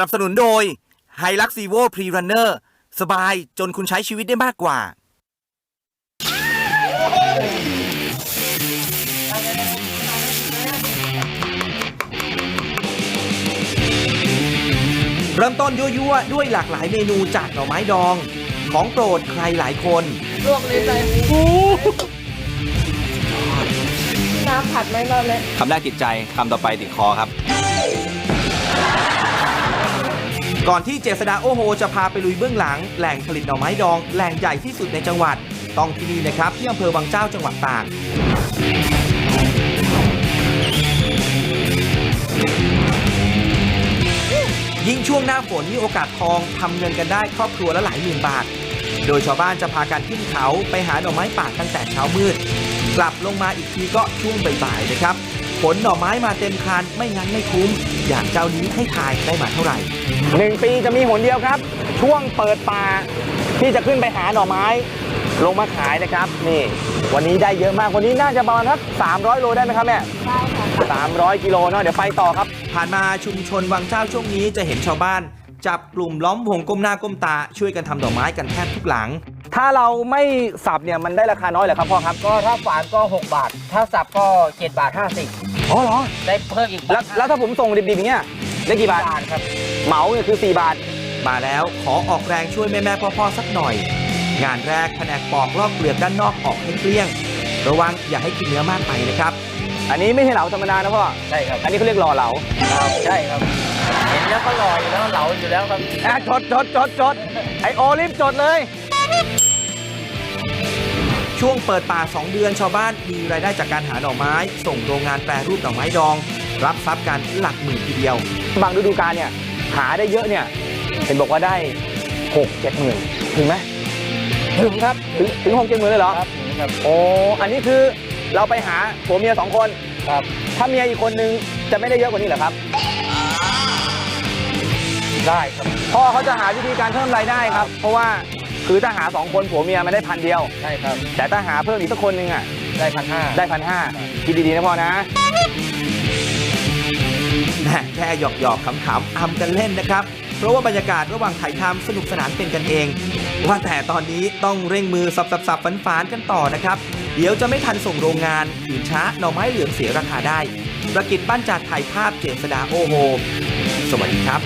นับสนุนโดย h i l u x e v o p r e Runner สบายจนคุณใช้ชีวิตได้มากกว่า เริ่มต้นยั่วๆด้วยหลากหลายเมนูจากหน่อไม้ดอง ของโปรดใครหลายคน ลวกเลยไปน้ำผัดไหมรอบนี้คำแรกติดใจ คำต่อไปติดคอครับ ก่อนที่เจษดาโอโฮจะพาไปลุยเบื้องหลังแหล่งผลิตหน่อไม้ดองแหล่งใหญ่ที่สุดในจังหวัด ต้องที่นี่นะครับที่อำเภอวังเจ้าจังหวัดตากยิ่งช่วงหน้าฝนมีโอกาสทองทำเงินกันได้ครอบครัวละหลายหมื่นบาท โดยชาวบ้านจะพากันขึ้นเขาไปหาหน่อไม้ป่าตั้งแต่เช้ามืด กลับลงมาอีกทีก็ช่วงบ่ายๆนะครับ ผลหน่อไม้มาเต็มคันไม่งั้นไม่คุ้ม อย่างเจ้านี้ให้ทายได้มาเท่าไหร่หนึ่งปีจะมีหนเดียวครับ ช่วงเปิดป่าที่จะขึ้นไปหาหน่อไม้ ลงมาขายนะครับ นี่ วันนี้ได้เยอะมากวันนี้น่าจะประมาณสัก300 โลได้ไหมครับแม่ได้ค่ะ300กิโลเนาะเดี๋ยวไปต่อครับ ผ่านมาชุมชนวังเจ้าช่วงนี้จะเห็นชาวบ้าน จับกลุ่มล้อมวงก้มหน้าก้มตาช่วยกันทำดอกไม้กันแทบทุกหลัง ถ้าเราไม่สับเนี่ยมันได้ราคาน้อยเหรอครับพ่อครับ ก็ถ้าฝานก็ 6 บาท ถ้าสับก็ 7 บาท อ๋อเหรอ50ได้เพิ่มอีกแล้วแล้วถ้าผมส่งดิบๆอย่างเงี้ยได้กี่บาท บาทครับเหมาเนี่ยคือ 4 บาท มาแล้วขอออกแรงช่วยแม่แม่ๆพ่อๆสักหน่อย งานแรกแผนกปอกลอกเปลือกด้านนอกออกให้เกลี้ยง ระวังอย่าให้กินเนื้อมากไปนะครับ อันนี้ไม่ใช่เหลาธรรมดานะพ่อ ใช่ครับอันนี้เขาเรียกหล่อเหลาครับใช่ครับ เห็นแล้วก็ลอยอยู่แล้วเหลาอยู่แล้วครับอะจดจดจดจดไอโอรีบจดเลย ช่วงเปิดป่า 2 เดือนชาวบ้านมีรายได้จากการหาหน่อไม้ ส่งโรงงานแปรรูปหน่อไม้ดอง รับทรัพย์กันหลักหมื่นทีเดียว บางฤดูกาลเนี่ยหาได้เยอะเนี่ยเห็นบอกว่าได้หกเจ็ดหมื่นถึงไหมถึงครับถึงถึงหกเจ็ดหมื่นเลยเหรอครับถึงครับโอ้อันนี้คือเราไปหาผัวเมียสองคนครับถ้าเมียอีกคนนึงจะไม่ได้เยอะกว่านี้เหรอครับ ได้ครับพ่อเขาจะหาวิธีการเพิ่มรายได้ครับ เพราะว่า คือถ้าหาสองคนผัวเมียมันได้พันเดียว ใช่ครับ แต่ถ้าหาเพิ่มอีกสักคนนึงอะได้พันห้าได้พันห้าคิดดีๆนะพ่อนะแหม่แค่หยอกหยอกๆขำๆอำกันเล่นนะครับ เพราะว่าบรรยากาศระหว่างถ่ายทำสนุกสนานเป็นกันเอง ว่าแต่ตอนนี้ต้องเร่งมือสับสับสับฝันฝานๆกันต่อนะครับ เดี๋ยวจะไม่ทันส่งโรงงานขืนช้าหน่อไม้เหลืองเสียราคาได้ประกิจปั้นจัดถ่ายภาพเจษดาโอโฮ สวัสดีครับ